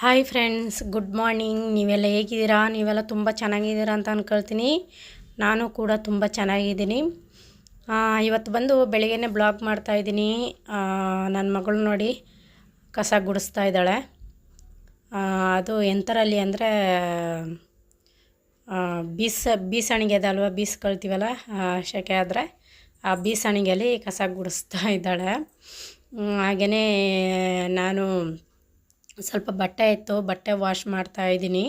Hi friends good morning ನೀವೆಲ್ಲ ಹೇಗಿದ್ದೀರಾ? ನೀವೆಲ್ಲ ತುಂಬ ಚೆನ್ನಾಗಿದ್ದೀರಾ ಅಂತ ಅಂದ್ಕೊಳ್ತೀನಿ ನಾನು ಕೂಡ ತುಂಬ ಚೆನ್ನಾಗಿದ್ದೀನಿ. ಇವತ್ತು ಬಂದು ಬೆಳಿಗ್ಗೆ ಬ್ಲಾಗ್ ಮಾಡ್ತಾಯಿದ್ದೀನಿ ನನ್ನ ಮಗಳು ನೋಡಿ ಕಸ ಗುಡಿಸ್ತಾ ಇದ್ದಾಳೆ. ಅದು ಎಂಥರಲ್ಲಿ ಅಂದರೆ ಬೀಸ, ಬೀಸಣಿಗೆ ಅದಲ್ವ ಬೀಸ್ ಬೀಸ್ಕೊಳ್ತೀವಲ್ಲ ಶೆಕೆ ಆದರೆ ಆ ಬೀಸಣಿಗೆಯಲ್ಲಿ ಕಸ ಗುಡಿಸ್ತಾ ಇದ್ದಾಳೆ. ಹಾಗೆಯೇ ನಾನು ಸ್ವಲ್ಪ ಬಟ್ಟೆ ಇತ್ತು ಬಟ್ಟೆ ವಾಶ್ ಮಾಡ್ತಾ ಇದ್ದೀನಿ.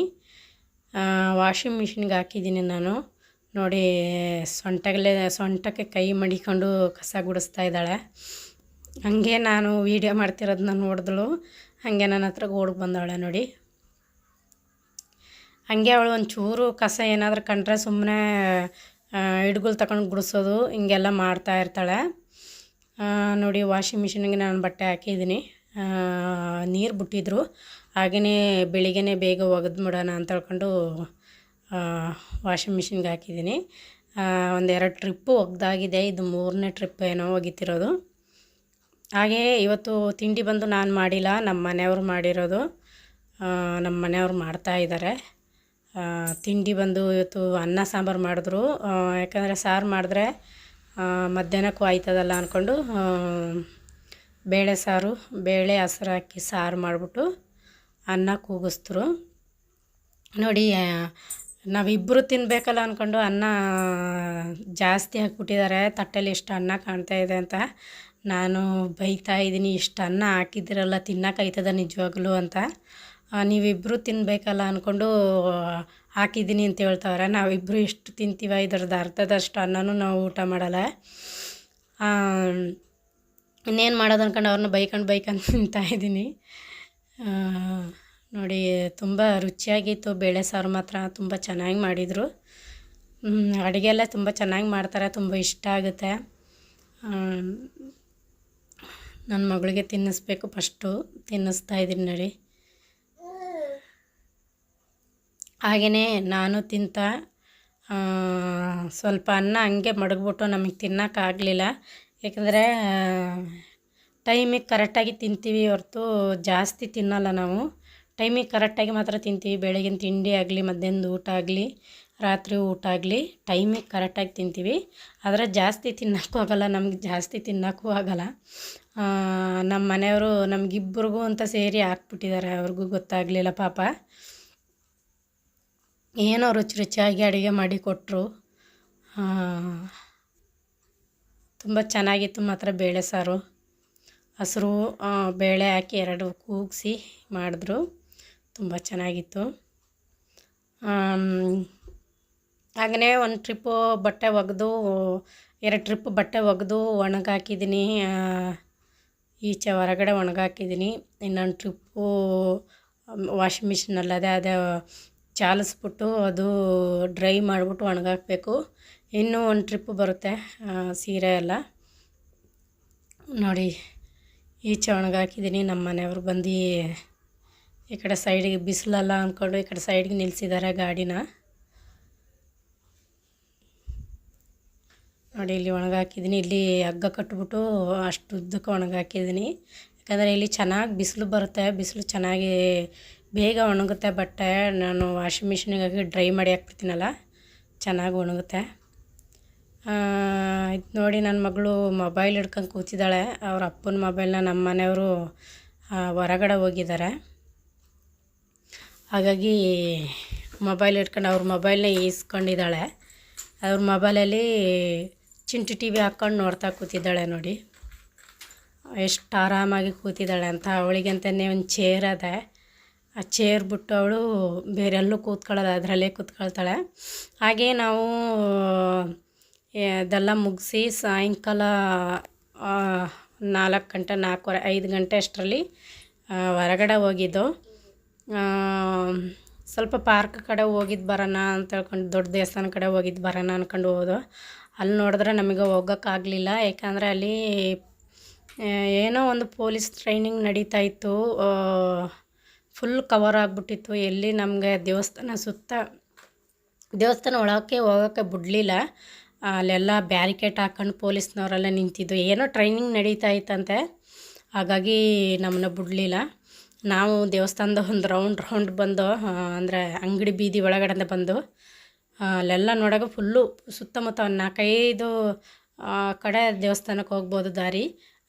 ವಾಷಿಂಗ್ ಮಿಷಿನ್ಗೆ ಹಾಕಿದ್ದೀನಿ ನಾನು. ನೋಡಿ, ಸೊಂಟಗಲೇ, ಸೊಂಟಕ್ಕೆ ಕೈ ಮಡಿಕೊಂಡು ಕಸ ಗುಡಿಸ್ತಾ ಇದ್ದಾಳೆ. ಹಾಗೆ ನಾನು ವೀಡಿಯೋ ಮಾಡ್ತಿರೋದನ್ನ ನೋಡಿದಳು. ಹಾಗೆ ನನ್ನ ಹತ್ರ ಓಡಿ ಬಂದವಳೆ ನೋಡಿ. ಹಾಗೆ ಅವಳು ಒಂಚೂರು ಕಸ ಏನಾದರೂ ಕಂಡ್ರೆ ಸುಮ್ಮನೆ ಹಿಡ್ಗಳು ತಗೊಂಡು ಗುಡಿಸೋದು, ಹಿಂಗೆಲ್ಲ ಮಾಡ್ತಾ ಇರ್ತಾಳೆ. ನೋಡಿ ವಾಷಿಂಗ್ ಮಿಷಿನ್ಗೆ ನಾನು ಬಟ್ಟೆ ಹಾಕಿದ್ದೀನಿ. ನೀರು ಬಿಟ್ಟಿದ್ರು. ಹಾಗೆಯೇ ಬೆಳಿಗ್ಗೆನೇ ಬೇಗ ಒಗೆದ್ಬಿಡೋಣ ಅಂತ ಹೇಳ್ಕೊಂಡು ವಾಷಿಂಗ್ ಮಿಷಿನ್ಗೆ ಹಾಕಿದ್ದೀನಿ. ಒಂದೆರಡು ಟ್ರಿಪ್ಪು ಒಗ್ದಾಗಿದೆ. ಇದು ಮೂರನೇ ಟ್ರಿಪ್ ಏನೋ ಒಗಿತಿರೋದು. ಹಾಗೆಯೇ ಇವತ್ತು ತಿಂಡಿ ಬಂದು ನಾನು ಮಾಡಿಲ್ಲ. ನಮ್ಮ ಮನೆಯವರು ಮಾಡಿರೋದು. ನಮ್ಮ ಮನೆಯವ್ರು ಮಾಡ್ತಾ ಇದ್ದಾರೆ ತಿಂಡಿ ಬಂದು ಇವತ್ತು ಅನ್ನ ಸಾಂಬಾರು ಮಾಡಿದ್ರು. ಯಾಕಂದರೆ ಸಾರು ಮಾಡಿದ್ರೆ ಮಧ್ಯಾಹ್ನಕ್ಕೂ ಆಯ್ತದಲ್ಲ ಅಂದ್ಕೊಂಡು ಬೇಳೆ ಸಾರು, ಬೇಳೆ, ಹಸ್ರು ಹಾಕಿ ಸಾರು ಮಾಡಿಬಿಟ್ಟು ಅನ್ನ ಕೂಗಿಸಿದ್ರು. ನೋಡಿ ನಾವಿಬ್ಬರು ತಿನ್ನಬೇಕಲ್ಲ ಅಂದ್ಕೊಂಡು ಅನ್ನ ಜಾಸ್ತಿ ಹಾಕಿಬಿಟ್ಟಿದ್ದಾರೆ. ತಟ್ಟೆಲಿ ಎಷ್ಟು ಅನ್ನ ಕಾಣ್ತಾ ಇದೆ ಅಂತ ನಾನು ಬೈತಾ ಇದ್ದೀನಿ. ಇಷ್ಟು ಅನ್ನ ಹಾಕಿದ್ದೀರಲ್ಲ ತಿನ್ನೋಕ್ಕಾಯ್ತದ ನಿಜವಾಗ್ಲೂ ಅಂತ. ನೀವಿಬ್ಬರು ತಿನ್ನಬೇಕಲ್ಲ ಅಂದ್ಕೊಂಡು ಹಾಕಿದ್ದೀನಿ ಅಂತ ಹೇಳ್ತಾವ್ರೆ. ನಾವಿಬ್ಬರು ಇಷ್ಟು ತಿಂತೀವ ಇದ್ರದ್ದು ಅರ್ಧದಷ್ಟು ಅನ್ನನೂ ನಾವು ಊಟ ಮಾಡಲ್ಲ. ಇನ್ನೇನು ಮಾಡೋದು ಅನ್ಕೊಂಡು ಅವ್ರನ್ನ ಬೈಕೊಂಡು ಬೈಕೊಂಡು ತಿಂತಾ ಇದ್ದೀನಿ ನೋಡಿ, ತುಂಬ ರುಚಿಯಾಗಿತ್ತು ಬೇಳೆ ಸಾರು ಮಾತ್ರ. ತುಂಬ ಚೆನ್ನಾಗಿ ಮಾಡಿದರು. ಅಡುಗೆ ಎಲ್ಲ ತುಂಬ ಚೆನ್ನಾಗಿ ಮಾಡ್ತಾರೆ. ತುಂಬ ಇಷ್ಟ ಆಗುತ್ತೆ. ನನ್ನ ಮಗಳಿಗೆ ತಿನ್ನಿಸ್ಬೇಕು ಫಸ್ಟು. ತಿನ್ನಿಸ್ತಾ ಇದ್ದೀನಿ ನೋಡಿ. ಹಾಗೆಯೇ ನಾನು ತಿಂತ ಸ್ವಲ್ಪ ಅನ್ನ ಹಂಗೆ ಮಡಗ್ಬಿಟ್ಟು ನಮಗೆ ತಿನ್ನೋಕ್ಕಾಗಲಿಲ್ಲ ಯಾಕಂದರೆ ಟೈಮಿಗೆ ಕರೆಕ್ಟಾಗಿ ತಿಂತೀವಿ ಹೊರತು ಜಾಸ್ತಿ ತಿನ್ನಲ್ಲ ನಾವು. ಟೈಮಿಗೆ ಕರೆಕ್ಟಾಗಿ ಮಾತ್ರ ತಿಂತೀವಿ. ಬೆಳಗಿನ ತಿಂಡಿ ಆಗಲಿ, ಮಧ್ಯಾಹ್ನದ ಊಟ ಆಗಲಿ, ರಾತ್ರಿ ಊಟ ಆಗಲಿ, ಟೈಮಿಗೆ ಕರೆಕ್ಟಾಗಿ ತಿಂತೀವಿ. ಆದರೆ ಜಾಸ್ತಿ ತಿನ್ನೋಕ್ಕೂ ಆಗಲ್ಲ, ನಮ್ಗೆ ಜಾಸ್ತಿ ತಿನ್ನೋಕ್ಕೂ ಆಗಲ್ಲ. ನಮ್ಮ ಮನೆಯವರು ನಮಗಿಬ್ಬರಿಗೂ ಅಂತ ಸೇರಿ ಹಾಕ್ಬಿಟ್ಟಿದ್ದಾರೆ. ಅವ್ರಿಗೂ ಗೊತ್ತಾಗಲಿಲ್ಲ ಪಾಪ. ಏನೋ ರುಚಿ ರುಚಿಯಾಗಿ ಅಡುಗೆ ಮಾಡಿ ಕೊಟ್ಟರು ತುಂಬ ಚೆನ್ನಾಗಿತ್ತು ಮಾತ್ರ ಬೇಳೆ ಸಾರು. ಹಸಿರು ಬೇಳೆ ಹಾಕಿ ಎರಡು ಕೂಗಿಸಿ ಮಾಡಿದ್ರು. ತುಂಬ ಚೆನ್ನಾಗಿತ್ತು. ಹಾಗೆಯೇ ಒಂದು ಟ್ರಿಪ್ಪು ಬಟ್ಟೆ ಒಗೆದು, ಎರಡು ಟ್ರಿಪ್ ಬಟ್ಟೆ ಒಗೆದು ಒಣಗಾಕಿದ್ದೀನಿ ಈಚೆ ಹೊರಗಡೆ ಒಣಗಾಕಿದ್ದೀನಿ ಇನ್ನೊಂದು ಟ್ರಿಪ್ಪು ವಾಷಿಂಗ್ ಮಿಷಿನಲ್ಲದೆ ಅದೇ ಚಾಲಿಸ್ಬಿಟ್ಟು ಅದು ಡ್ರೈ ಮಾಡಿಬಿಟ್ಟು ಒಣಗಾಕಬೇಕು. ಇನ್ನೂ ಒಂದು ಟ್ರಿಪ್ ಬರುತ್ತೆ ಸೀರೆ ಎಲ್ಲ. ನೋಡಿ ಈಚೆ ಒಣಗಾಕಿದ್ದೀನಿ. ನಮ್ಮ ಮನೆಯವರು ಬಂದು ಈ ಕಡೆ ಸೈಡಿಗೆ ಬಿಸಿಲಲ್ಲ ಅಂದ್ಕೊಂಡು ಈ ಕಡೆ ಸೈಡ್ಗೆ ನಿಲ್ಲಿಸಿದ್ದಾರೆ ಗಾಡಿನ. ನೋಡಿ, ಇಲ್ಲಿ ಒಣಗಾಕಿದ್ದೀನಿ. ಇಲ್ಲಿ ಹಗ್ಗ ಕಟ್ಬಿಟ್ಟು ಅಷ್ಟು ಉದ್ದಕ್ಕೆ ಒಣಗಾಕಿದ್ದೀನಿ. ಯಾಕಂದರೆ ಇಲ್ಲಿ ಚೆನ್ನಾಗಿ ಬಿಸಿಲು ಬರುತ್ತೆ. ಬಿಸಿಲು ಚೆನ್ನಾಗಿ ಬೇಗ ಒಣಗುತ್ತೆ, ಬಟ್ಟೆ ನಾನು ವಾಷಿಂಗ್ ಮಿಷಿನಿಗೆ ಹಾಕಿ ಡ್ರೈ ಮಾಡಿ ಹಾಕ್ಬಿಡ್ತೀನಲ್ಲ, ಚೆನ್ನಾಗಿ ಒಣಗುತ್ತೆ. ಇದು ನೋಡಿ ನನ್ನ ಮಗಳು ಮೊಬೈಲ್ ಹಿಡ್ಕೊಂಡು ಕೂತಿದ್ದಾಳೆ. ಅವ್ರ ಅಪ್ಪನ ಮೊಬೈಲ್ನ ನಮ್ಮ ಮನೆಯವರು ಹೊರಗಡೆ ಹೋಗಿದ್ದಾರೆ. ಹಾಗಾಗಿ ಮೊಬೈಲ್ ಇಟ್ಕೊಂಡು ಅವ್ರ ಮೊಬೈಲ್ನ ಈಸ್ಕೊಂಡಿದ್ದಾಳೆ. ಅವ್ರ ಮೊಬೈಲಲ್ಲಿ ಚಿಂಟು ಟಿ ವಿ ಹಾಕ್ಕೊಂಡು ನೋಡ್ತಾ ಕೂತಿದ್ದಾಳೆ ನೋಡಿ. ಎಷ್ಟು ಆರಾಮಾಗಿ ಕೂತಿದ್ದಾಳೆ ಅಂತ. ಅವಳಿಗೆ ಅಂತಲೇ ಒಂದು ಚೇರ್ ಅದೆ. ಆ ಚೇರ್ ಬಿಟ್ಟು ಅವಳು ಬೇರೆಲ್ಲೂ ಕೂತ್ಕೊಳ್ಳೋದು ಅದರಲ್ಲೇ ಕೂತ್ಕೊಳ್ತಾಳೆ. ಹಾಗೆ ನಾವು ಅದೆಲ್ಲ ಮುಗಿಸಿ ಸಾಯಂಕಾಲ ನಾಲ್ಕು ಗಂಟೆ, ನಾಲ್ಕೂವರೆ, ಐದು ಗಂಟೆ ಅಷ್ಟರಲ್ಲಿ ಹೊರಗಡೆ ಹೋಗಿದ್ದು. ಸ್ವಲ್ಪ ಪಾರ್ಕ್ ಕಡೆ ಹೋಗಿದ್ದು ಬರೋಣ ಅಂತ ಹೇಳ್ಕೊಂಡು, ದೊಡ್ಡ ದೇವಸ್ಥಾನ ಕಡೆ ಹೋಗಿದ್ದು ಬರೋಣ ಅಂದ್ಕೊಂಡು ಹೋದೋ ಅಲ್ಲಿ ನೋಡಿದ್ರೆ ನಮಗೆ ಹೋಗೋಕ್ಕಾಗಲಿಲ್ಲ. ಯಾಕಂದರೆ ಅಲ್ಲಿ ಏನೋ ಒಂದು ಪೊಲೀಸ್ ಟ್ರೈನಿಂಗ್ ನಡೀತಾ ಇತ್ತು. ಫುಲ್ ಕವರ್ ಆಗಿಬಿಟ್ಟಿತ್ತು. ಎಲ್ಲಿ ನಮಗೆ ದೇವಸ್ಥಾನ ಸುತ್ತ, ದೇವಸ್ಥಾನ ಒಳಕ್ಕೆ ಹೋಗೋಕ್ಕೆ ಬಿಡಲಿಲ್ಲ. ಅಲ್ಲೆಲ್ಲ ಬ್ಯಾರಿಕೇಡ್ ಹಾಕೊಂಡು ಪೊಲೀಸ್ನವರೆಲ್ಲ ನಿಂತಿದ್ದು. ಏನೋ ಟ್ರೈನಿಂಗ್ ನಡೀತಾ ಇತ್ತಂತೆ. ಹಾಗಾಗಿ ನಮ್ಮನ್ನ ಬಿಡಲಿಲ್ಲ. ನಾವು ದೇವಸ್ಥಾನದ ಒಂದು ರೌಂಡ್ ರೌಂಡ್ ಬಂದು ಅಂದರೆ ಅಂಗಡಿ ಬೀದಿ ಒಳಗಡೆಯಿಂದ ಬಂದು ಅಲ್ಲೆಲ್ಲ ನೋಡೋಕೆ ಫುಲ್ಲು ಸುತ್ತಮುತ್ತ ಒಂದು ನಾಲ್ಕೈದು ಕಡೆ ದೇವಸ್ಥಾನಕ್ಕೆ ಹೋಗ್ಬೋದು ದಾರಿ.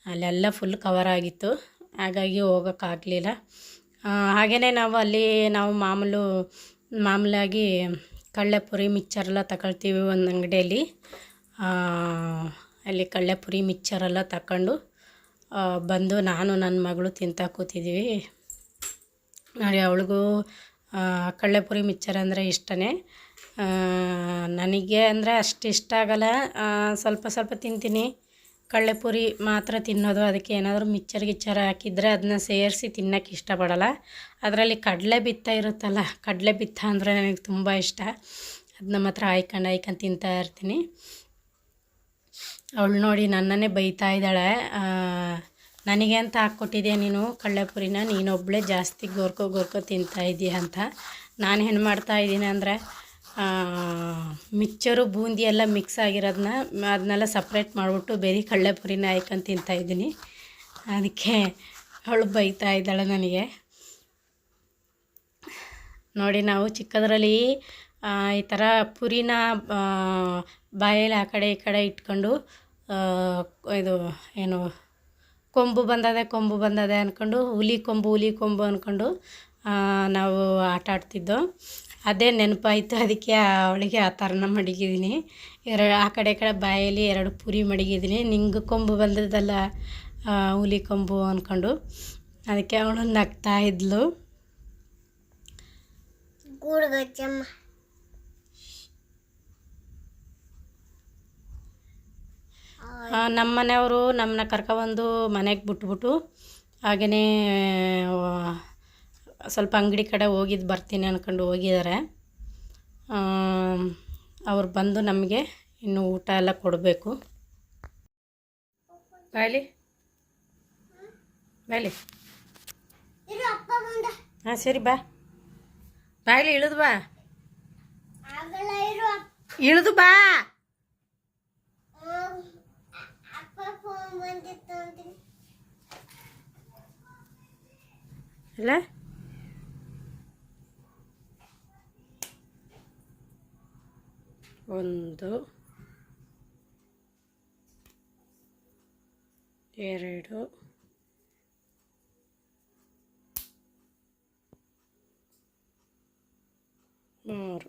ಅಲ್ಲೆಲ್ಲ ಫುಲ್ ಕವರ್ ಆಗಿತ್ತು. ಹಾಗಾಗಿ ಹೋಗೋಕ್ಕಾಗಲಿಲ್ಲ. ಹಾಗೆಯೇ ನಾವು ಅಲ್ಲಿ ನಾವು ಮಾಮೂಲು, ಮಾಮೂಲಾಗಿ ಕಳ್ಳೆಪುರಿ ಮಿಕ್ಚರೆಲ್ಲ ತಗೊಳ್ತೀವಿ ಒಂದು ಅಂಗಡಿಯಲ್ಲಿ. ಅಲ್ಲಿ ಕಳ್ಳೆಪುರಿ ಮಿಕ್ಚರೆಲ್ಲ ತಗೊಂಡು ಬಂದು ನಾನು ನನ್ನ ಮಗಳು ತಿಂತಾ ಕೂತಿದ್ದೀವಿ ನೋಡಿ, ಅವಳಿಗೂ ಕಳ್ಳೆಪುರಿ ಮಿಕ್ಚರ್ ಅಂದರೆ ಇಷ್ಟನೇ. ನನಗೆ ಅಂದರೆ ಅಷ್ಟು ಇಷ್ಟ ಆಗಲ್ಲ. ಸ್ವಲ್ಪ ಸ್ವಲ್ಪ ತಿಂತೀನಿ. ಕಳ್ಳೆಪುರಿ ಮಾತ್ರ ತಿನ್ನೋದು, ಅದಕ್ಕೆ ಏನಾದರೂ ಮಿಕ್ಚರ್ ಗಿಚ್ಚರ್ ಹಾಕಿದರೆ ಅದನ್ನ ಸೇರಿಸಿ ತಿನ್ನೋಕ್ಕೆ ಇಷ್ಟಪಡಲ್ಲ. ಅದರಲ್ಲಿ ಕಡಲೆ ಬಿತ್ತ ಇರುತ್ತಲ್ಲ ಕಡಲೆ ಬಿತ್ತ ಅಂದರೆ ನನಗೆ ತುಂಬ ಇಷ್ಟ. ಅದನ್ನ ಮಾತ್ರ ಹಾಯ್ಕೊಂಡು ಹಾಯ್ಕೊಂಡು ತಿಂತಾ ಇರ್ತೀನಿ. ಅವಳು ನೋಡಿ ನನ್ನನ್ನೇ ಬೈತಾ ಇದ್ದಾಳೆ. ನನಗೆ ಅಂತ ಹಾಕ್ಕೊಟ್ಟಿದ್ದೆ ನೀನು ಕಳ್ಳೆಪುರಿನ? ನೀನೊಬ್ಬಳೇ ಜಾಸ್ತಿ ಗೋರ್ಕೋ ಗೋರ್ಕೋ ತಿಂತಾ ಇದೀಯ ಅಂತ. ನಾನು ಏನು ಮಾಡ್ತಾ ಇದ್ದೀನಿ ಅಂದರೆ ಮಿಕ್ಚರು ಬೂಂದಿ ಎಲ್ಲ ಮಿಕ್ಸ್ ಆಗಿರೋದನ್ನ ಅದನ್ನೆಲ್ಲ ಸಪ್ರೇಟ್ ಮಾಡಿಬಿಟ್ಟು ಬೇರೆ ಕಡಲೆಪುರಿನ ಹಾಯ್ಕೊಂಡು ತಿಂತಾ ಇದ್ದೀನಿ. ಅದಕ್ಕೆ ಅವಳು ಬೈತಾ ಇದ್ದಾಳೆ ನನಗೆ. ನೋಡಿ ನಾವು ಚಿಕ್ಕದರಲ್ಲಿ ಈ ಥರ ಪುರಿನ ಬಾಯಲ್ಲಿ ಆ ಕಡೆ ಈ ಕಡೆ ಇಟ್ಕೊಂಡು ಇದು ಏನು, ಕೊಂಬು ಬಂದದೆ ಕೊಂಬು ಬಂದದೆ ಅಂದ್ಕೊಂಡು ಹುಲಿ ಕೊಂಬು ಹುಲಿ ಕೊಂಬು ಅಂದ್ಕೊಂಡು ನಾವು ಆಟ ಆಡ್ತಿದ್ದೋ. ಅದೇ ನೆನಪಾಯಿತು. ಅದಕ್ಕೆ ಅವಳಿಗೆ ಆ ಥರನ ಮಡಗಿದ್ದೀನಿ. ಎರಡು ಆ ಕಡೆ ಕಡೆ ಬಾಯಲ್ಲಿ ಎರಡು ಪುರಿ ಮಡಗಿದ್ದೀನಿ. ನಿಂಗೆ ಕೊಂಬು ಬಂದದಲ್ಲ ಆ, ಹುಲಿ ಕೊಂಬು ಅಂದ್ಕೊಂಡು ಅದಕ್ಕೆ ಅವಳು ನಗ್ತಾ ಇದ್ಲು. ನಮ್ಮ ಮನೆಯವರು ನಮ್ಮನ್ನ ಕರ್ಕೊಬಂದು ಮನೆಗೆ ಬಿಟ್ಬಿಟ್ಟು ಹಾಗೆಯೇ ಸ್ವಲ್ಪ ಅಂಗಡಿ ಕಡೆ ಹೋಗಿದ್ದು ಬರ್ತೀನಿ ಅಂದ್ಕೊಂಡು ಹೋಗಿದ್ದಾರೆ ಅವ್ರು ಬಂದು ನಮಗೆ ಇನ್ನು ಊಟ ಎಲ್ಲ ಕೊಡಬೇಕು. ಬಾಯ್ಲಿ. ಬಾಯ್ಲಿ. ಹಾಂ, ಸರಿ, ಬಾ. ಬಾಯ್ಲಿ, ಇಳಿದು ಬಾ. ಇಳಿದು ಬಾ. ಇಲ್ಲ? ಒಂದು ಎರಡು ಮೂರು